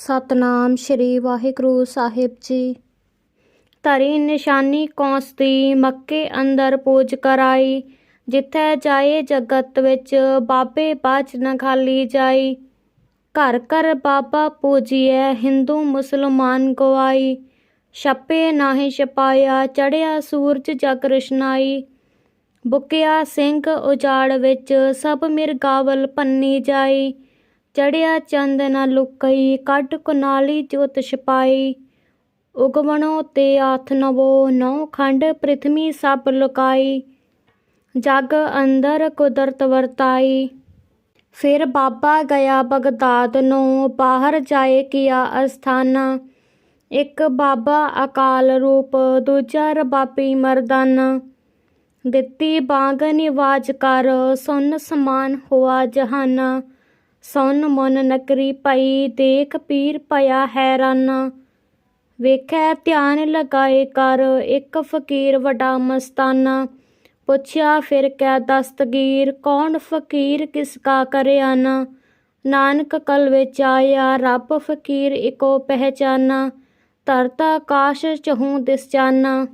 ਸਤਨਾਮ ਸ਼੍ਰੀ ਵਾਹਿਗੁਰੂ ਸਾਹਿਬ ਜੀ। ਧਰੀ ਨਿਸ਼ਾਨੀ ਕੌਂਸ ਦੀ ਮੱਕੇ ਅੰਦਰ ਪੂਜ ਕਰਾਈ। ਜਿੱਥੇ ਜਾਏ ਜਗਤ ਵਿੱਚ ਬਾਬੇ ਬਾਜ ਨ ਖਾਲੀ ਜਾਈ। ਘਰ ਘਰ ਬਾਬਾ ਪੂਜੀਐ ਹਿੰਦੂ ਮੁਸਲਮਾਨ ਗਵਾਈ। ਛਪੇ ਨਾਹੀ ਛਪਾਇਆ ਚੜਿਆ ਸੂਰਜ ਜਗ ਰਸ਼ਨਾਈ। ਬੁਕਿਆ ਸਿੰਘ ਉਜਾੜ ਵਿੱਚ ਸਭ ਮਿਰਗਾਵਲ ਪੰਨੀ ਜਾਈ। ਚੜਿਆ ਚੰਦ ਨ ਲੁਕਈ, ਕੱਢ ਕੁਨਾਲੀ ਜੋਤ ਛਪਾਈ। ਉਗਵਣੋ ਤੇ ਆਥ ਨਵੋ ਨੌ ਖੰਡ ਪ੍ਰਿਥਵੀ ਸਭ ਲੁਕਾਈ। ਜਗ ਅੰਦਰ ਕੁਦਰਤ ਵਰਤਾਈ। ਫਿਰ ਬਾਬਾ ਗਿਆ ਬਗਦਾਦ ਨੂੰ, ਬਾਹਰ ਜਾਏ ਕੀਆ ਅਸਥਾਨਾ। ਇੱਕ ਬਾਬਾ ਅਕਾਲ ਰੂਪ, ਦੂਜਾ ਰਬਾਬੀ ਮਰਦਾਨਾ। ਦਿੱਤੀ ਬਾਗ ਨਿਵਾਜ ਕਰ, ਸੁਨ ਸਮਾਨ ਹੋਆ ਜਹਾਨਾ। ਸੁਨ ਮਨ ਨਕਰੀ ਪਈ, ਦੇਖ ਪੀਰ ਪਿਆ ਹੈਰਾਨਾ। ਵੇਖੈ ਧਿਆਨ ਲਗਾਏ ਕਰ, ਇੱਕ ਫਕੀਰ ਵੱਡਾ ਮਸਤਾਨਾ। ਪੁੱਛਿਆ, ਫਿਰ ਕੈ ਦਸਤਗੀਰ, ਕੌਣ ਫਕੀਰ ਕਿਸ ਕਾ ਕਰਿਆਨਾ? ਨਾਨਕ ਕਲ ਵਿੱਚ ਆਇਆ, ਰੱਬ ਫਕੀਰ ਇਕੋ ਪਹਿਚਾਨਾ। ਧਰਤ ਆਕਾਸ਼ ਚਹੂ ਦਿਸ ਜਾਨਾ।